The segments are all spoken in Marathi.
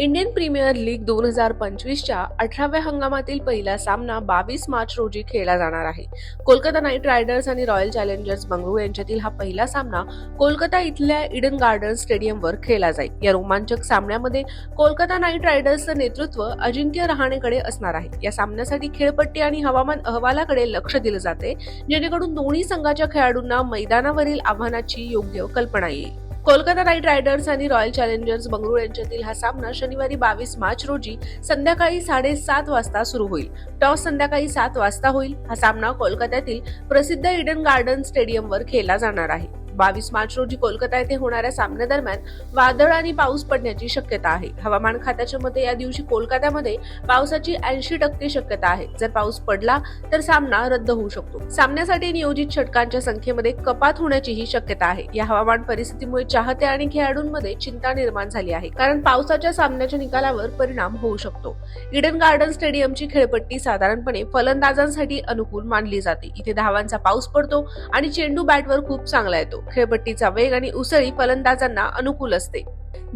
इंडियन प्रीमियर लीग दोन हजार पंचवीसच्या अठराव्या हंगामातील पहिला सामना बावीस मार्च रोजी खेळला जाणार आहे. कोलकाता नाईट रायडर्स आणि रॉयल चॅलेंजर्स बंगळुरू यांच्यातील हा पहिला सामना कोलकाता इथल्या इडन गार्डन स्टेडियमवर खेळला जाईल. या रोमांचक सामन्यामध्ये कोलकाता नाईट रायडर्सचं नेतृत्व अजिंक्य रहाणेकडे असणार आहे. या सामन्यासाठी खेळपट्टी आणि हवामान अहवालाकडे लक्ष दिलं जाते. जेणेकरून दोन्ही संघाच्या खेळाडूंना मैदानावरील आव्हानाची योग्य कल्पना येईल. कोलकाता नाईट रायडर्स आणि रॉयल चॅलेंजर्स बंगळुरू यांच्यातील हा सामना शनिवारी बावीस मार्च रोजी संध्याकाळी साडेसात वाजता सुरू होईल. टॉस संध्याकाळी सात वाजता होईल. हा सामना कोलकात्यातील प्रसिद्ध इडन गार्डन स्टेडियमवर खेळला जाणार आहे. बावीस मार्च रोजी कोलकाता येथे होणाऱ्या सामन्यादरम्यान वादळ आणि पाऊस पडण्याची शक्यता आहे. हवामान खात्याच्या मते या दिवशी कोलकात्यामध्ये पावसाची ऐंशी टक्के शक्यता आहे. जर पाऊस पडला तर सामना रद्द होऊ शकतो. सामन्यासाठी नियोजित षटकांच्या संख्येमध्ये कपात होण्याचीही शक्यता आहे. या हवामान परिस्थितीमुळे चाहते आणि खेळाडूंमध्ये चिंता निर्माण झाली आहे. कारण पावसाच्या सामन्याच्या निकालावर परिणाम होऊ शकतो. इडन गार्डन स्टेडियमची खेळपट्टी साधारणपणे फलंदाजांसाठी अनुकूल मानली जाते. इथे धावांचा पाऊस पडतो आणि चेंडू बॅटवर खूप चांगला येतो. खेळपट्टीचा वेग आणि उसळी फलंदाजांना अनुकूल असते.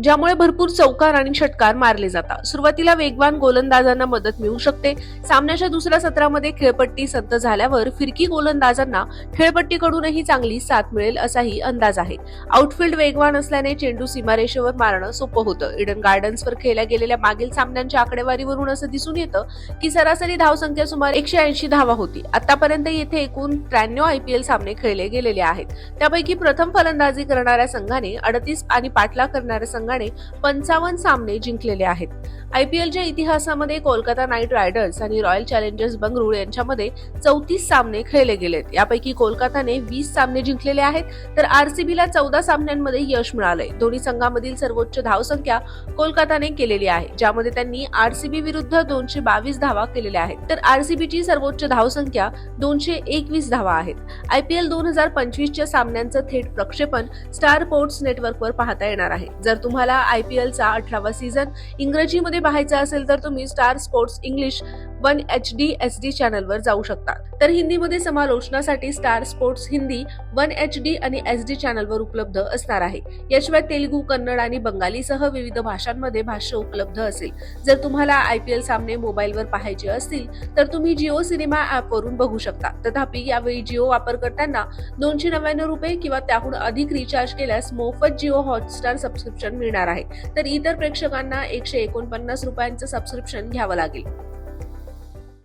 ज्यामुळे भरपूर चौकार आणि षटकार मारले जातात. सुरुवातीला वेगवान गोलंदाजांना मदत मिळू शकते. सामन्याच्या दुसऱ्या सत्रामध्ये खेळपट्टी संत झाल्यावर फिरकी गोलंदाजांना खेळपट्टीकडूनही चांगली साथ मिळेल असाही अंदाज आहे. आउटफील्ड वेगवान असल्याने चेंडू सीमारेषेवर मारणं सोपं होतं. इडन गार्डन्सवर खेळल्या गेलेल्या मागील सामन्यांच्या आकडेवारीवरून असं दिसून येतं की सरासरी धावसंख्या सुमारे एकशे ऐंशी धावा होती. आतापर्यंत येथे एकूण त्र्याण्णव आयपीएल सामने खेळले गेलेले आहेत. त्यापैकी प्रथम फलंदाजी करणाऱ्या संघाने अडतीस आणि पाठलाग करणाऱ्या संघाने पंचावन्न सामने जिंकलेले आहेत. आयपीएलच्या इतिहासामध्ये कोलकाता नाईट रायडर्स आणि रॉयल चॅलेंजर्स बंगळुरू यांच्यामध्ये चौतीस सामने खेळले गेलेत. यापैकी कोलकाताने वीस सामने जिंकलेले आहेत तर आरसीबीला चौदा सामन्यांमध्ये यश मिळालंय. दोन्ही संघामधील सर्वोच्च धावसंख्या कोलकाताने केलेली आहे ज्यामध्ये त्यांनी आरसीबी विरुद्ध दोनशे बावीस धावा केलेल्या आहेत. तर आरसीबीची सर्वोच्च धावसंख्या दोनशे एकवीस धावा आहेत. आयपीएल दोन हजार पंचवीसच्या सामन्यांचं थेट प्रक्षेपण स्टार स्पोर्ट्स नेटवर्कवर पाहता येणार आहे. जर तुम्ही तुम्हाला आयपीएलचा अठरावा सीझन इंग्रजीमध्ये पाहायचा असेल तर तुम्ही Star Sports English one H D S D चॅनलवर जाऊ शकतात. तर हिंदीमध्ये समालोचनासाठी Star Sports Hindi one H D आणि एस डी चॅनलवर उपलब्ध असणार आहे. याशिवाय तेलुगू कन्नड आणि बंगालीसह विविध भाषांमध्ये भाष्य उपलब्ध असेल. जर तुम्हाला आयपीएल सामने मोबाईलवर पाहायचे असतील तर तुम्ही जिओ सिनेमा ॲपवरून बघू शकता. तथापि यावेळी जिओ वापरकर्त्यांना दोनशे नव्याण्णव रुपये किंवा त्याहून अधिक रिचार्ज केल्यास मोफत जिओ हॉटस्टार सबस्क्रिप्शन मिळणार आहे. तर इतर प्रेक्षकांना एकशे एकोणपन्नास रुपयांचं सबस्क्रिप्शन घ्यावं लागेल.